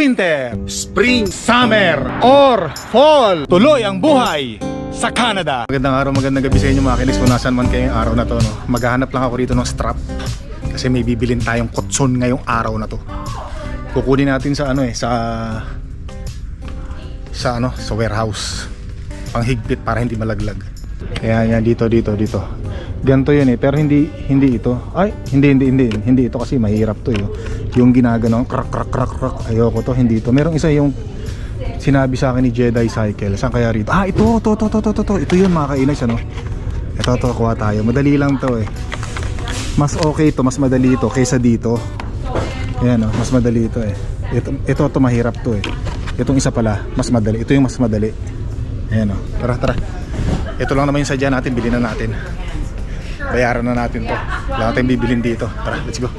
Winter, Spring, Summer, or Fall. Tuloy ang buhay sa Canada. Magandang araw, magandang gabi sa inyo mga kinis. Kung nasan man kayong araw na to, no? maghahanap lang ako rito ng strap. Kasi may bibilin tayong kotson ngayong araw na to. Kukunin natin sa ano eh, sa sa ano, sa warehouse. Panghigpit para hindi malaglag. Kaya yan dito, dito, dito. Ganto yun eh, pero hindi hindi ito. Ay, hindi hindi hindi hindi ito kasi mahirap to eh. Yung ginagano, crack crack crack crack. Ayoko to, hindi ito. Merong isa yung sinabi sa akin ni Jedi Cycle. Saan kaya rito? Ah, ito, to, to, to, to, to, to. Ito yun mga kainis, ano? Ito, to, kuha tayo. Madali lang to eh. Mas okay to, mas madali to kaysa dito. Ayan oh, mas madali ito eh. Ito, ito to mahirap to eh. Itong isa pala, mas madali. Ito yung mas madali. Ayan oh. Tara, tara. Ito lang naman yung sadya natin, bilhin na natin. Bayaran na natin to. Wala natin bibilin dito. Tara, let's go.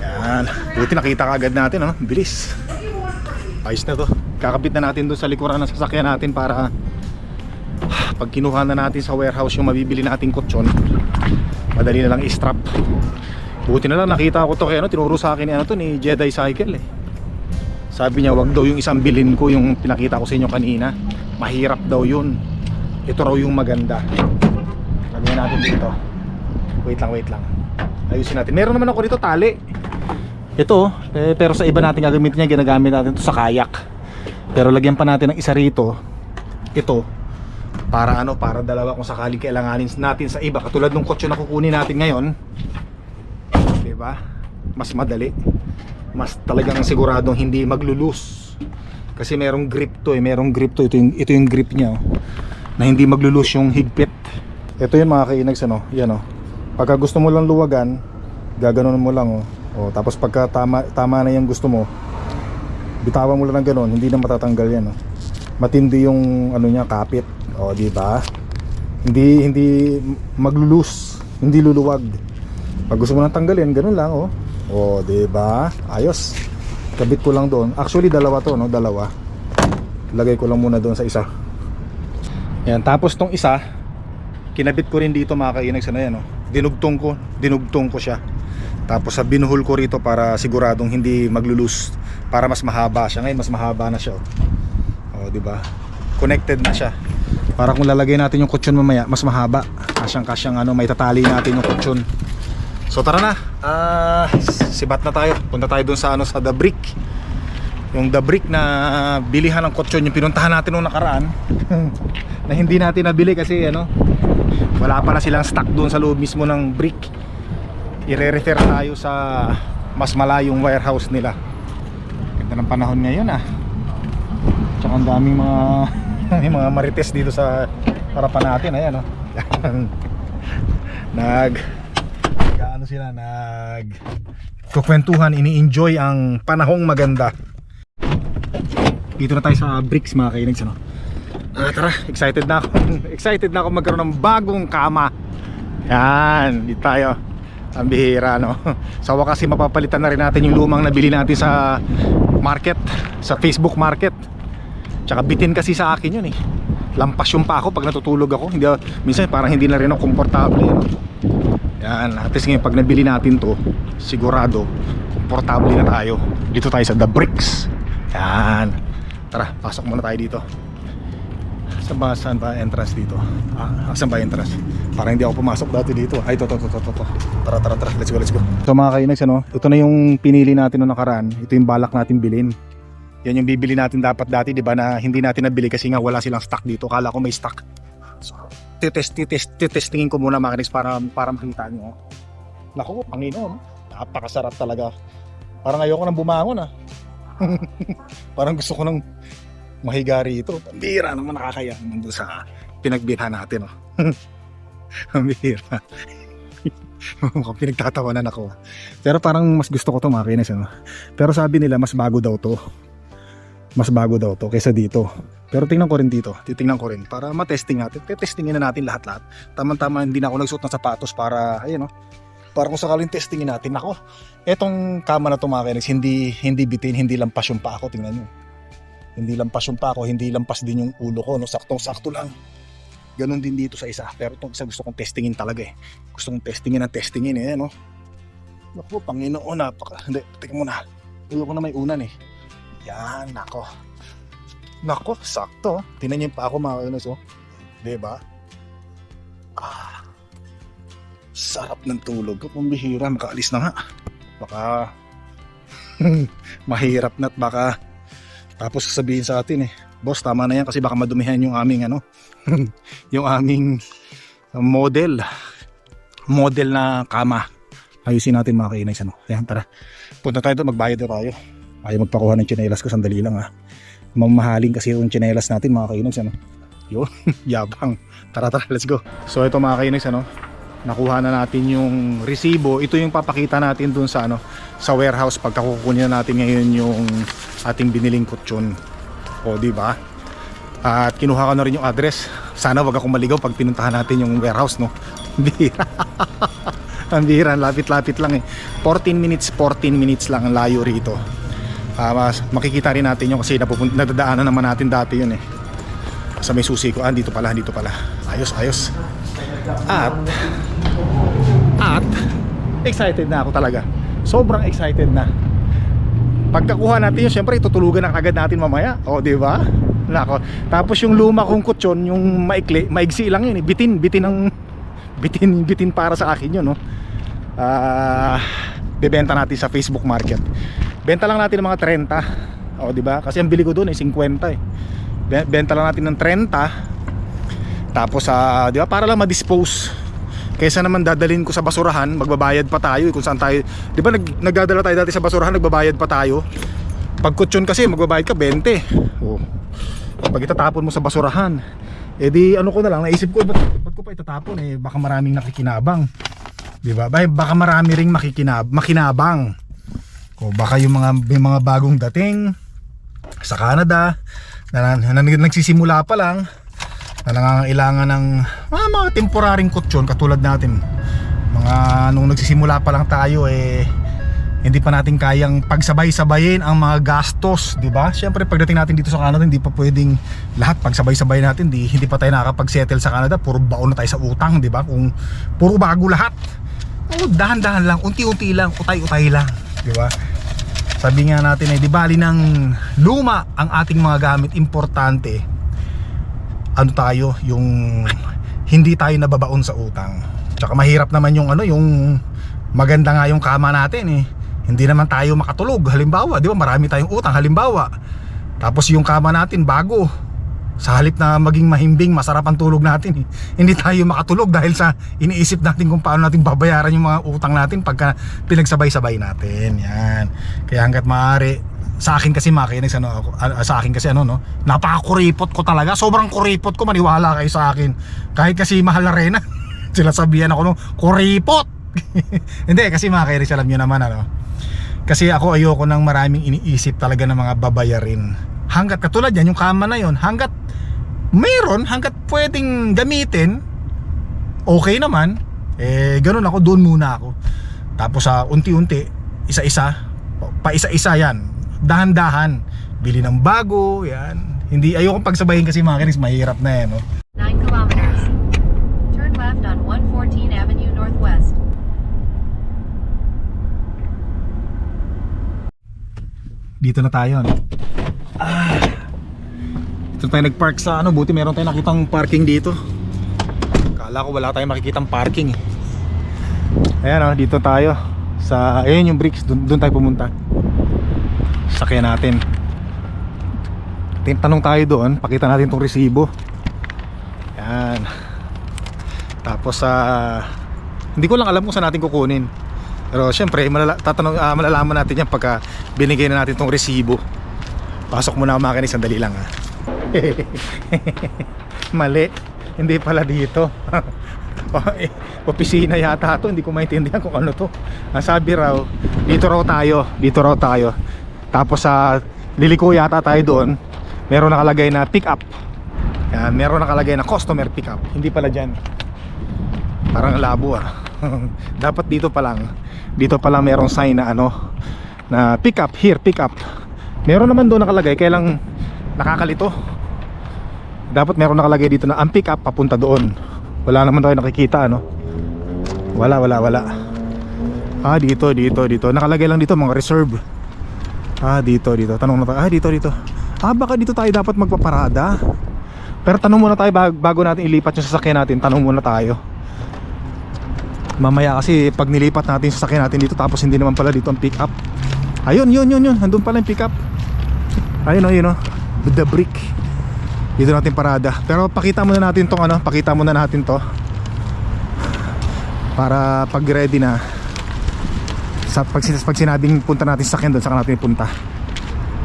Yan. Buti nakita ka agad natin, ano? Bilis. Ayos na to. Kakabit na natin doon sa likuran ng sasakyan natin para pag kinuha na natin sa warehouse yung mabibili nating kutsyon, madali na lang i-strap. Buti na lang nakita ko to kaya ano, tinuro sa akin ano to ni Jedi Cycle eh. Sabi niya wag daw yung isang bilin ko yung pinakita ko sa inyo kanina. Mahirap daw yun. Ito raw yung maganda. Lagyan natin dito. Wait lang, wait lang. Ayusin natin. Meron naman ako dito tali. Ito, eh, pero sa iba natin gagamitin niya, ginagamit natin to sa kayak. Pero lagyan pa natin ng isa rito. Ito, para ano, para dalawa kung sakaling kailanganin natin sa iba. Katulad ng kotse na kukunin natin ngayon. 'Di ba? Mas madali. Mas talagang siguradong hindi maglulus. Kasi merong grip to eh, merong grip to. Ito yung, ito yung grip niya oh. Na hindi maglulus yung higpit. Ito yun mga kainags ano, yan oh. Pagka gusto mo lang luwagan, gaganon mo lang oh. oh tapos pagka tama, tama na yung gusto mo, bitawan mo lang ng ganon, hindi na matatanggal yan oh. Matindi yung ano niya, kapit. Oh, di ba? Hindi hindi maglulus, hindi luluwag. Pag gusto mo nang tanggalin, ganun lang oh. Oh, 'di ba? Ayos. Kabit ko lang doon. Actually dalawa 'to, no, dalawa. Lagay ko lang muna doon sa isa. Yan, tapos tong isa, kinabit ko rin dito mga kainags na yan, oh. Dinugtong ko, dinugtong ko siya. Tapos sa binuhol ko rito para siguradong hindi maglulus para mas mahaba siya. Ngayon mas mahaba na siya, oh. Oh, 'di ba? Connected na siya. Para kung lalagay natin yung kutsyon mamaya, mas mahaba. Kasyang kasyang ano, may tatali natin yung kutsyon. So tara na. Ah, sibat na tayo. Punta tayo dun sa ano sa The Brick. Yung The Brick na bilihan ng kutsyon yung pinuntahan natin nung nakaraan. na hindi natin nabili kasi ano, wala pala silang stock doon sa loob mismo ng brick. Ire-refer tayo sa mas malayong warehouse nila. Ganda ng panahon ngayon ah. Tsaka ang daming mga may mga marites dito sa harapan natin ayan oh. nag ano sila nag kukwentuhan ini-enjoy ang panahong maganda dito na tayo sa bricks mga kainags ano ah, tara excited na ako excited na ako magkaroon ng bagong kama yan dito tayo ang bihira no sa wakas eh, mapapalitan na rin natin yung lumang nabili natin sa market sa Facebook market Tsaka bitin kasi sa akin yun eh. Lampas yung pa ako pag natutulog ako. Hindi, minsan parang hindi na rin ako komportable. Yan. Yan. At least ngayon pag nabili natin to, sigurado, komportable na tayo. Dito tayo sa The Bricks. Yan. Tara, pasok muna tayo dito. Saan ba, saan ba entrance dito? Ah, saan ba entrance? Parang hindi ako pumasok dati dito. Ay, to, to, to, to, to, to. Tara, tara, tara. Let's go, let's go. So mga kainags, ano? Ito na yung pinili natin noong nakaraan. Ito yung balak natin bilhin. Yan yung bibili natin dapat dati, 'di ba, na hindi natin nabili kasi nga wala silang stock dito. Kala ko may stock. So, titest, titest, titestingin ko muna mga kinis para para makita niyo. Nako, Panginoon, napakasarap talaga. Parang ayoko nang bumangon ah. Parang gusto ko nang mahiga rito. Pambira naman nakakaya nandun sa pinagbilhan natin. Oh. Pambira. Mukhang pinagtatawanan ako. Pero parang mas gusto ko to mga kinis. Ano? Pero sabi nila mas bago daw to mas bago daw to kaysa dito. Pero tingnan ko rin dito, titingnan ko rin para matesting natin. Tetestingin na natin lahat-lahat. Tama-tama hindi na ako nagsuot ng sapatos para ayun no. Para kung sakaling testingin natin, nako, etong kama na kainex, hindi hindi bitin, hindi lampas yung pa ako, tingnan niyo. Hindi lampas yung pa ako, hindi lampas din yung ulo ko, no, saktong-sakto lang. Ganon din dito sa isa. Pero itong isa gusto kong testingin talaga eh. Gusto kong testingin ang testingin eh, no. Naku, Panginoon, napaka... Hindi, tika muna. Ayoko na may unan eh. Yan, nako. Nako, sakto. Tinan niyo pa ako mga kainis, oh. Diba? Ah. Sarap ng tulog. Kung bihira, makaalis na nga. Baka... mahirap na at baka... Tapos sasabihin sa atin eh, Boss, tama na yan kasi baka madumihan yung aming ano, yung aming model. Model na kama. Ayusin natin mga kainays ano. Ayan, tara. Punta tayo doon, magbayad na tayo. Ayaw magpakuha ng tsinelas ko, sandali lang ha. Mamahaling kasi yung tsinelas natin mga kainays ano. Yun, yabang. Tara tara, let's go. So ito mga kainays ano, nakuha na natin yung resibo. Ito yung papakita natin dun sa ano, sa warehouse pagka kukunin na natin ngayon yung ating biniling kutsyon. O, di ba? At kinuha ko na rin yung address. Sana wag akong maligaw pag pinuntahan natin yung warehouse, no? Bira. ang bira, lapit-lapit lang eh. 14 minutes, 14 minutes lang ang layo rito. Mas, makikita rin natin yung kasi nadadaanan naman natin dati yun eh. Sa may susi ko, ah, dito pala, dito pala. Ayos, ayos. At, at, excited na ako talaga. Sobrang excited na. Pagkakuha natin yun, syempre tutulugan na kagad natin mamaya. O, di ba? Nako. Tapos yung luma kong kutsyon, yung maikli, maigsi lang yun. eh. Bitin, bitin ng bitin, bitin para sa akin yun, no. Ah, bebenta natin sa Facebook Market. Benta lang natin ng mga 30. O, di ba? Kasi ang bili ko doon ay 50 eh. Be- Benta lang natin ng 30. Tapos sa, di ba, para lang ma-dispose. Kaysa naman dadalhin ko sa basurahan, magbabayad pa tayo eh, kung saan tayo. Di ba nag, nagdadala tayo dati sa basurahan, nagbabayad pa tayo. Pag kutsyon kasi, magbabayad ka 20. Oh. Pag itatapon mo sa basurahan, eh di ano ko na lang, naisip ko, ba't, ba't ko pa itatapon eh, baka maraming nakikinabang. Di ba? Ba- Baka marami ring makikinab makinabang. O baka yung mga may mga bagong dating sa Canada na, na, na, nagsisimula pa lang na nangangailangan ng mga, mga temporaring kutsyon katulad natin. Mga nung nagsisimula pa lang tayo eh hindi pa natin kayang pagsabay-sabayin ang mga gastos, 'di ba? Syempre pagdating natin dito sa Canada, hindi pa pwedeng lahat pagsabay-sabay natin, di hindi pa tayo nakakapag-settle sa Canada, puro baon na tayo sa utang, 'di ba? Kung puro bago lahat. Oh, dahan-dahan lang, unti-unti lang, utay-utay lang, 'di ba? Sabi nga natin eh, di bali ng luma ang ating mga gamit, importante. Ano tayo, yung hindi tayo nababaon sa utang. Tsaka mahirap naman yung ano, yung maganda nga yung kama natin eh. Hindi naman tayo makatulog. Halimbawa, di ba marami tayong utang. Halimbawa, tapos yung kama natin bago. Sa halip na maging mahimbing, masarap ang tulog natin eh. Hindi tayo makatulog dahil sa iniisip natin kung paano natin babayaran yung mga utang natin pagka pinagsabay-sabay natin. Yan. Kaya hanggat maaari, sa akin kasi makinig ano ako ah, sa akin kasi ano no? Napakakuripot ko talaga. Sobrang kuripot ko maniwala kayo sa akin. Kahit kasi mahal na rena sila sabihan ako no? Kuripot! Hindi kasi mga kairis alam nyo naman ano? Kasi ako ayoko ng maraming iniisip talaga ng mga babayarin. Hanggat katulad yan yung kama na yon hanggat meron hanggat pwedeng gamitin okay naman. Eh ganun ako doon muna ako. Tapos sa unti-unti isa-isa pa isa-isa yan dahan-dahan bili ng bago yan hindi ayoko pagsabayin kasi mga kairis mahirap na yan no? 9 kilometers. Turn left on 114 Avenue Northwest. dito na tayo no? ah, dito tayo nagpark sa ano buti meron tayong nakitang parking dito kala ko wala tayong makikitang parking eh. ayan o dito tayo sa ayun yung bricks dun, dun tayo pumunta sakyan natin. Tin- tanong tayo doon. Pakita natin tong resibo. Yan. Tapos sa hindi ko lang alam kung saan natin kukunin. Pero syempre malala, tatanong, ah, malalaman natin yan pagka binigay na natin tong resibo. Pasok muna ang makinig sandali lang ha mali. Hindi pala dito. O, eh, opisina yata to. Hindi ko maintindihan kung ano to. Ang sabi raw dito raw tayo. Dito raw tayo tapos sa liliko yata tayo doon meron nakalagay na pick up yan, meron nakalagay na customer pick up hindi pala dyan. Parang labo ah. Dapat dito pa lang. Dito pa lang merong sign na ano na pick up here pick up meron naman doon nakalagay kaya lang nakakalito. Dapat meron nakalagay dito na ang pick up papunta doon. Wala naman tayo nakikita ano. Wala wala wala. Ah, dito, dito, dito. Nakalagay lang dito mga reserve. Ah, dito, dito. Tanong na tayo. Ah, dito, dito. Ah, baka dito tayo dapat magpaparada. Pero tanong muna tayo bag- bago natin ilipat yung sasakyan natin. Tanong muna tayo. Mamaya kasi pag nilipat natin yung sasakyan natin dito tapos hindi naman pala dito ang pick up. Ayun, yun, yun, yun. Nandun pala yung pick up. Ayun, oh, yun, oh. With the brick. Dito natin parada. Pero pakita muna natin tong ano, pakita muna natin to. Para pag ready na sa pag, pag sinabing punta natin sa sakyan doon saka natin punta.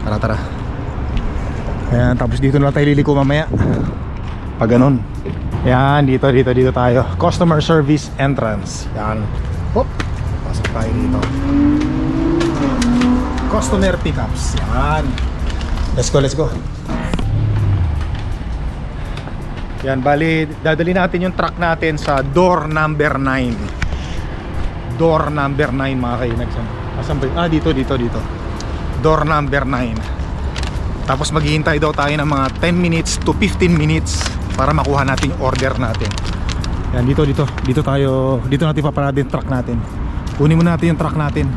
Tara, tara. Ayan, tapos dito na lang tayo liliko mamaya. Pag ganun. Yan, dito, dito, dito tayo. Customer service entrance. Yan. Hop. Pasok tayo dito. Customer pickups. Yan. Let's go, let's go. Yan, bali, dadali natin yung truck natin sa door number 9. Door number 9 mga kainags. Asan ba? yun? Ah, dito, dito, dito. Door number 9. Tapos maghihintay daw tayo ng mga 10 minutes to 15 minutes para makuha natin yung order natin. Yan, dito, dito. Dito tayo, dito natin paparada yung truck natin. Kunin mo natin yung truck natin.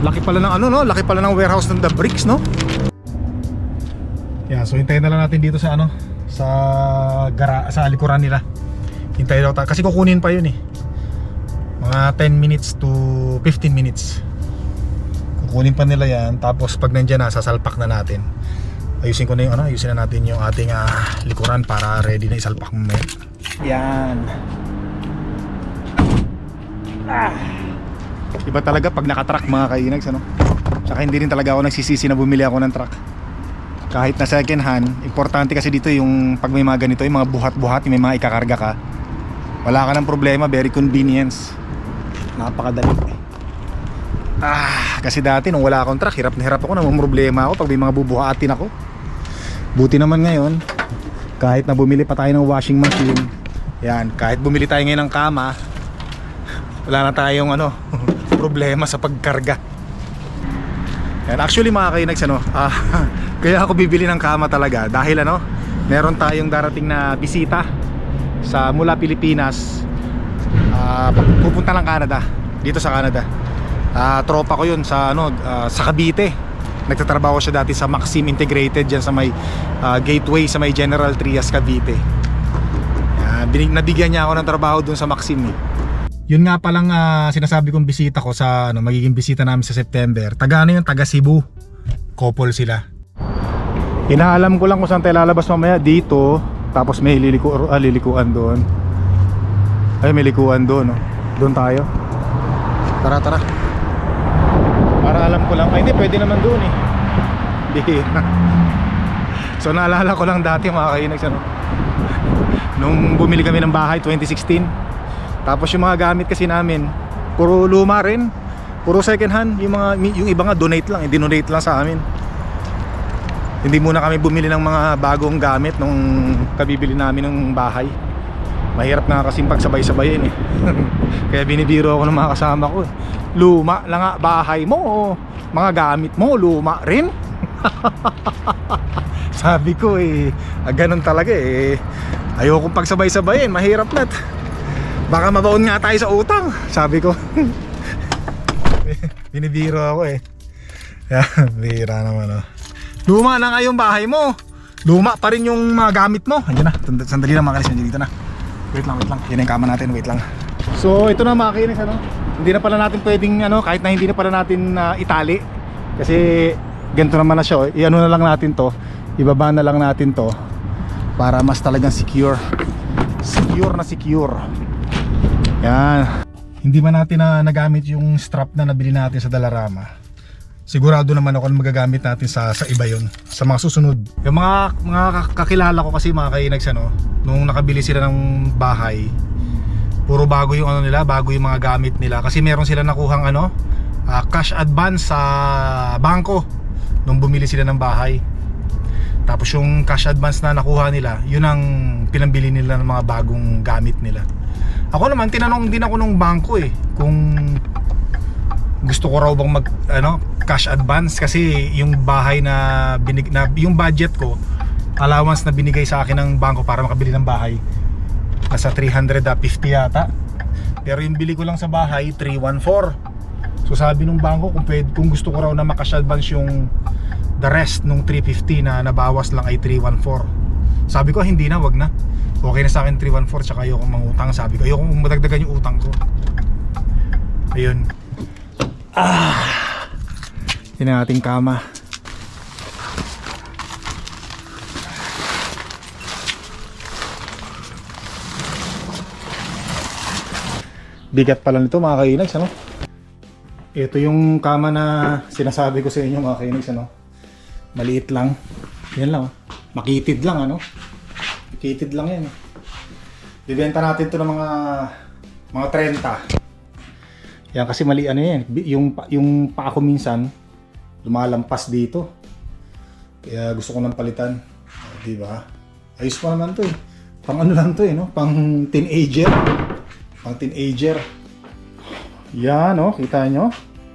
Laki pala ng ano, no? Laki pala ng warehouse ng The Bricks, no? Yan, so hintayin na lang natin dito sa ano, sa gara sa likuran nila. Hintayin daw tayo kasi kukunin pa 'yun eh. Mga 10 minutes to 15 minutes. Kukunin pa nila 'yan tapos pag nandiyan na sasalpak na natin. Ayusin ko na yung ano, ayusin na natin yung ating ah, likuran para ready na isalpak mamaya. Yan. Ah. Iba talaga pag nakatrack mga kainags ano. Tsaka hindi rin talaga ako nagsisisi na bumili ako ng truck kahit na second hand, importante kasi dito yung pag may mga ganito, yung mga buhat-buhat, yung may mga ikakarga ka, wala ka ng problema, very convenience. Napakadali. Ah, kasi dati nung wala akong truck, hirap na hirap ako, namang problema ako pag may mga bubuhatin ako. Buti naman ngayon, kahit na bumili pa tayo ng washing machine, yan, kahit bumili tayo ngayon ng kama, wala na tayong ano, problema sa pagkarga. Yan, actually mga kainags ano, ah, kaya ako bibili ng kama talaga dahil ano, meron tayong darating na bisita sa mula Pilipinas ah, pupunta ng Canada, dito sa Canada. Ah, tropa ko 'yun sa ano, ah, sa Cavite. Nagtatrabaho siya dati sa Maxim Integrated diyan sa may ah, gateway sa may General Trias Cavite. Binig, nabigyan niya ako ng trabaho dun sa Maxim eh. Yun nga palang ah, sinasabi kong bisita ko sa ano, magiging bisita namin sa September. Taga ano yun, taga Cebu. Couple sila. Inaalam ko lang kung saan tayo lalabas mamaya dito. Tapos may liliko, ah, lilikuan doon. Ay, may likuan doon. No? Doon tayo. Tara, tara. Para alam ko lang. Ay, hindi, pwede naman doon eh. Hindi. so, naalala ko lang dati mga kainags. Ano? Nung bumili kami ng bahay 2016 tapos yung mga gamit kasi namin puro luma rin puro second hand yung mga yung iba nga donate lang i-donate lang sa amin hindi muna kami bumili ng mga bagong gamit nung kabibili namin ng bahay mahirap nga kasing pagsabay-sabayin eh. Kaya binibiro ako ng mga kasama ko eh. luma lang nga bahay mo mga gamit mo luma rin. Sabi ko eh ah, ganun talaga eh. Ayokong pagsabay-sabayin mahirap na. Baka mabaon nga tayo sa utang sabi ko. Binibiro ako eh. Bira naman oh. luma na nga yung bahay mo. Luma pa rin yung mga gamit mo. Andyan na sandali lang makalis dito na wait lang wait lang. Yan yung kama natin. Wait lang. So ito na mga kinis ano? Hindi na pala natin pwedeng ano kahit na hindi na pala natin uh, itali. Kasi ganito naman na siya oh. i-ano na lang natin to. Ibaba na lang natin to para mas talagang secure. Secure na secure. Yan. Hindi man natin na nagamit yung strap na nabili natin sa Dalarama sigurado naman ako na magagamit natin sa sa iba yon sa mga susunod. Yung mga mga kakilala ko kasi mga kainags ano nung nakabili sila ng bahay puro bago yung ano nila bago yung mga gamit nila. Kasi meron sila nakuhang ano ah, cash advance sa bangko nung bumili sila ng bahay. Tapos yung cash advance na nakuha nila, yun ang pinambili nila ng mga bagong gamit nila. Ako naman tinanong din ako nung bangko eh kung gusto ko raw bang mag ano, cash advance kasi yung bahay na binig na yung budget ko allowance na binigay sa akin ng bangko para makabili ng bahay nasa 350 yata. Pero yung bili ko lang sa bahay, 314. So sabi nung bangko kung, pwede, kung gusto ko raw na makash advance yung the rest nung 350 na nabawas lang ay 314. Sabi ko hindi na, wag na. Okay na sa akin 314 tsaka ayoko mangutang. Sabi ko ayoko madagdagan yung utang ko. Ayun. Ah. Yun ang ating kama. Bigat pala nito mga kainags, ano? Ito yung kama na sinasabi ko sa inyo mga kainags, ano? Maliit lang. Yan lang, oh. Makitid lang, ano? Makitid lang yan. eh. Bibenta natin to ng mga mga 30. Yan kasi mali ano yan. Bi- Yung yung pa ako minsan lumalampas dito. Kaya gusto ko nang palitan. Ah, Di ba? Ayos pa naman to eh. Pang ano lang to eh, no? Pang teenager. Pang teenager. Yan, no? Kita nyo?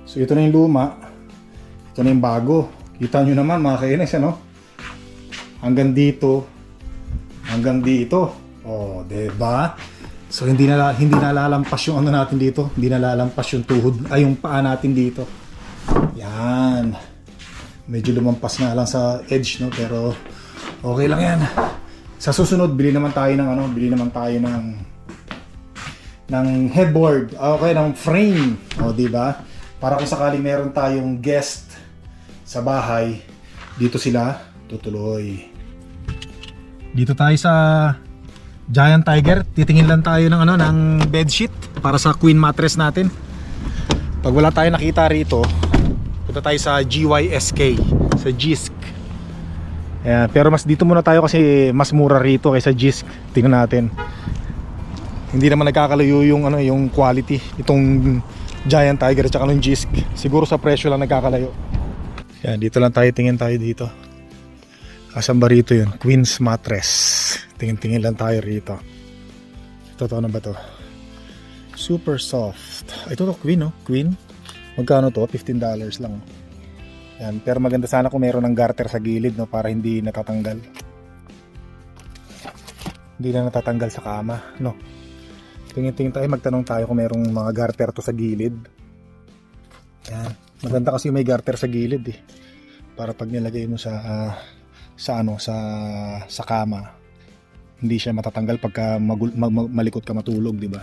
So, ito na yung luma. Ito na yung bago. Kita nyo naman, mga kainis, ano? Hanggang dito. Hanggang dito. Oh, 'di ba? So hindi na hindi na lalampas yung ano natin dito, hindi na lalampas yung tuhod ay yung paa natin dito. Medyo lumampas nga lang sa edge no, pero okay lang 'yan. Sa susunod bili naman tayo ng ano, bili naman tayo ng ng headboard, okay, ng frame, o di ba? Para kung sakaling meron tayong guest sa bahay, dito sila tutuloy. Dito tayo sa Giant Tiger, titingin lang tayo ng ano ng bedsheet para sa queen mattress natin. Pag wala tayong nakita rito, punta tayo sa GYSK, sa GISK. Ayan, pero mas dito muna tayo kasi mas mura rito kaysa GISK. Tingnan natin. Hindi naman nagkakalayo yung ano yung quality itong Giant Tiger at saka ng GISK. Siguro sa presyo lang nagkakalayo. Yan, dito lang tayo tingin tayo dito. Asan ba rito yun? Queen's Mattress. Tingin-tingin lang tayo rito. Totoo na ba to? Super soft. Ito to, Queen, no? Queen. Magkano to? $15 lang. Yan. Pero maganda sana kung meron ng garter sa gilid, no? Para hindi natatanggal. Hindi na natatanggal sa kama, no? Tingin-tingin tayo, magtanong tayo kung merong mga garter to sa gilid. Yan. Maganda kasi may garter sa gilid, eh. Para pag nilagay mo sa ah, sa ano sa sa kama hindi siya matatanggal pagka magul, mag, mag- malikot ka matulog di ba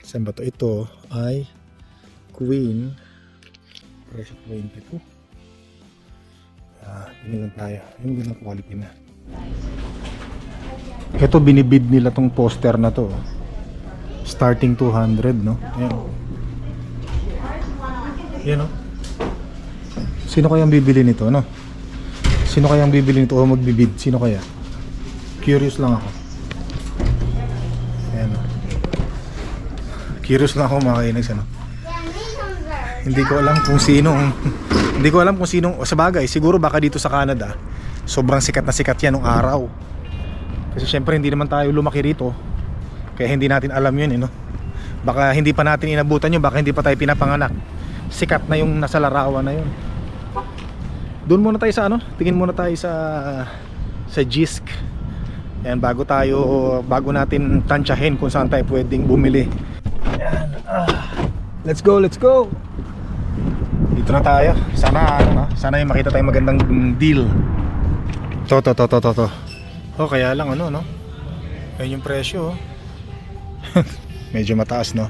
saan ba to ito ay queen presyo 22 ah tingin lang tayo yung ganang quality na ito binibid nila tong poster na to starting 200 no ayan yan no sino kayang bibili nito no Sino kayang bibili nito o magbibid? Sino kaya? Curious lang ako. Ayan. Curious lang ako mga kainags ano. Hindi ko alam kung sino. Hindi ko alam kung sino. Sa bagay siguro baka dito sa Canada sobrang sikat na sikat yan nung araw. Kasi syempre hindi naman tayo lumaki rito. Kaya hindi natin alam yun eh, no? baka hindi pa natin inabutan yun baka hindi pa tayo pinapanganak. Sikat na yung nasa larawan na yun. Doon muna tayo sa ano? Tingin muna tayo sa sa GISK yan bago tayo bago natin tansyahin kung saan tayo pwedeng bumili. Yan ah. let's go let's go dito na tayo. Sana ano na sana yung makita tayong magandang deal. To to to to to to. Oh kaya lang ano no? Yan yung presyo oh. medyo mataas no?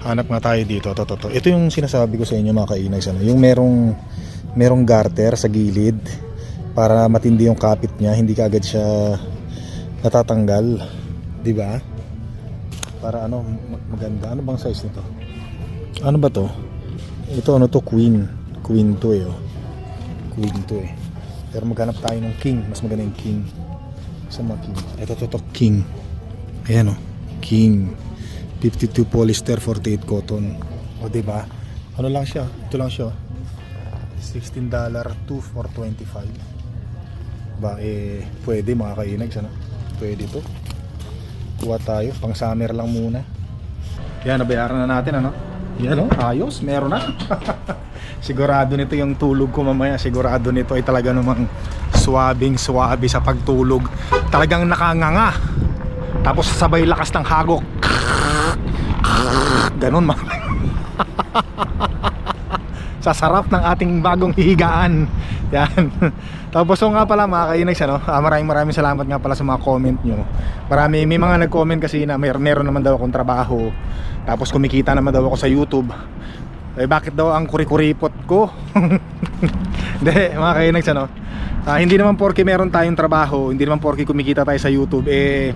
Hanap nga tayo dito. To to to. Ito yung sinasabi ko sa inyo mga kainay ano, yung merong merong garter sa gilid para matindi yung kapit niya hindi kaagad siya natatanggal. Di ba? Para ano mag- maganda. Ano bang size nito? Ano ba to ito ano to? Queen. Queen to eh oh. queen to eh. Pero maghanap tayo ng king. Mas maganda yung king. Saan mga king? Ito to to king. Ayan oh. King. 52 polyester 48 cotton. O di ba? Ano lang siya? Ito lang siya oh. $16 to 425 ba eh pwede mga kainags ano pwede to. Kuha tayo. Pang summer lang muna. Yan nabayaran na natin ano yan oh ayos meron na. Sigurado nito yung tulog ko mamaya. Sigurado nito ay talaga namang swabing swabe sa pagtulog. Talagang nakanganga. Tapos sabay lakas ng hagok. Ganun mga sa sarap ng ating bagong hihigaan. Yan. Tapos so nga pala mga kainags ano, ah, maraming maraming salamat nga pala sa mga comment nyo marami may mga nag-comment kasi na mer meron naman daw akong trabaho. Tapos kumikita naman daw ako sa youtube. Eh bakit daw ang kuri-kuripot ko? Hindi mga kainags ano? Ah, hindi naman porke meron tayong trabaho hindi naman porke kumikita tayo sa youtube eh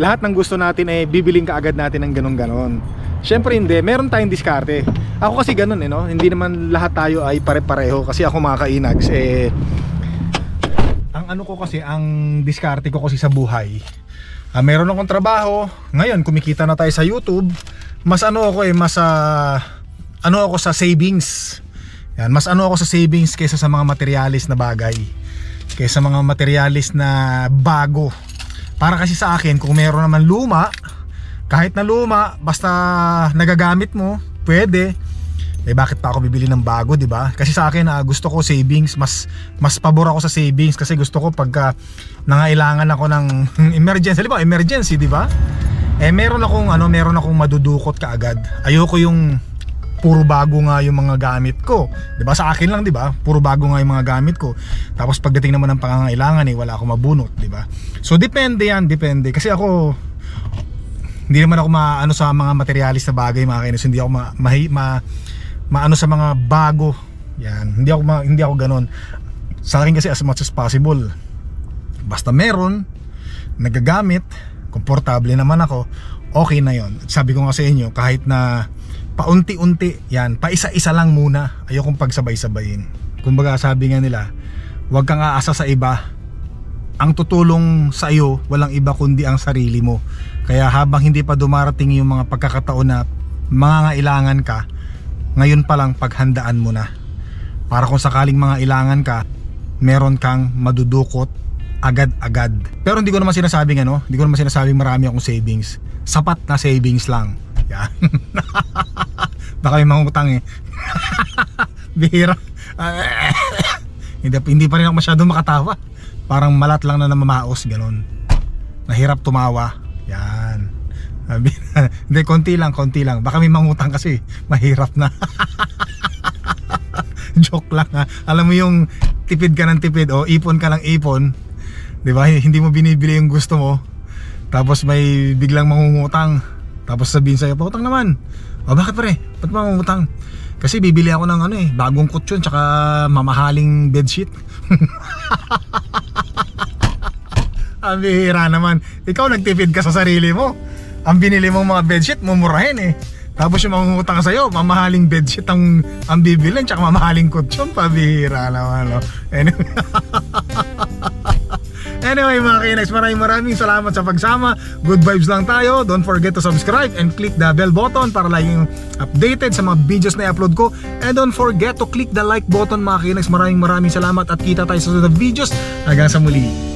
lahat ng gusto natin eh bibiling ka agad natin ng ganon ganon. Siyempre hindi, meron tayong diskarte. Ako kasi ganun eh no? Hindi naman lahat tayo ay pare-pareho Kasi ako mga kainags eh Ang ano ko kasi, ang diskarte ko kasi sa buhay ah, Meron akong trabaho. Ngayon, kumikita na tayo sa YouTube. Mas ano ako eh, mas ah, Ano ako sa savings. Yan, Mas ano ako sa savings kaysa sa mga materialis na bagay. Kaysa mga materialis na bago. Para kasi sa akin, kung meron naman luma kahit na luma, basta nagagamit mo, pwede. Eh bakit pa ako bibili ng bago, 'di ba? Kasi sa akin, ah, gusto ko savings, mas mas pabor ako sa savings kasi gusto ko pagka nangailangan ako ng emergency, di ba? Emergency, 'di ba? Eh meron akong ano, meron akong madudukot kaagad. Ayoko yung puro bago nga yung mga gamit ko. 'Di ba? Sa akin lang, 'di ba? Puro bago nga yung mga gamit ko. Tapos pagdating naman ng pangangailangan eh wala akong mabunot, 'di ba? So depende 'yan, depende. Kasi ako hindi naman ako maano sa mga materialis na bagay mga kainis hindi ako ma, mahi, ma maano sa mga bago. Yan. Hindi ako hindi ako ganoon sa akin kasi as much as possible basta meron nagagamit komportable naman ako okay na yon sabi ko nga sa inyo kahit na paunti-unti yan paisa-isa lang muna ayokong pagsabay-sabayin. Kumbaga sabi nga nila huwag kang aasa sa iba. Ang tutulong sa iyo walang iba kundi ang sarili mo. Kaya habang hindi pa dumarating yung mga pagkakataon na mangangailangan ka ngayon pa lang paghandaan mo na. Para kung sakaling mga ilangan ka meron kang madudukot agad-agad. Pero hindi ko naman sinasabing ano hindi ko naman sinasabing marami akong savings. Sapat na savings lang. Yan. Baka may mangutang eh. Bihira. Hindi, hindi pa rin ako masyado makatawa. Parang malat lang na namamaos ganun. Nahirap tumawa. Yan hindi konti lang konti lang. Baka may mangutang kasi mahirap na. Joke lang ha? Alam mo yung tipid ka ng tipid o ipon ka lang ipon di ba? Hindi mo binibili yung gusto mo tapos may biglang mangungutang tapos sabihin sa'yo pautang naman. O bakit pare ba't mangungutang? Kasi bibili ako ng ano eh bagong kutsyon tsaka mamahaling bedsheet. Ang bihira naman. Ikaw nagtipid ka sa sarili mo. Ang binili mong mga bedsheet, mumurahin eh. Tapos yung mangungutang sa'yo, mamahaling bedsheet ang, ang bibilin, tsaka mamahaling kutsyon, pabihira naman. No? Anyway, anyway mga kinags, maraming maraming salamat sa pagsama. Good vibes lang tayo. Don't forget to subscribe and click the bell button para laging updated sa mga videos na i-upload ko. And don't forget to click the like button mga kinags. Maraming maraming salamat at kita tayo sa susunod videos. Hanggang sa muli.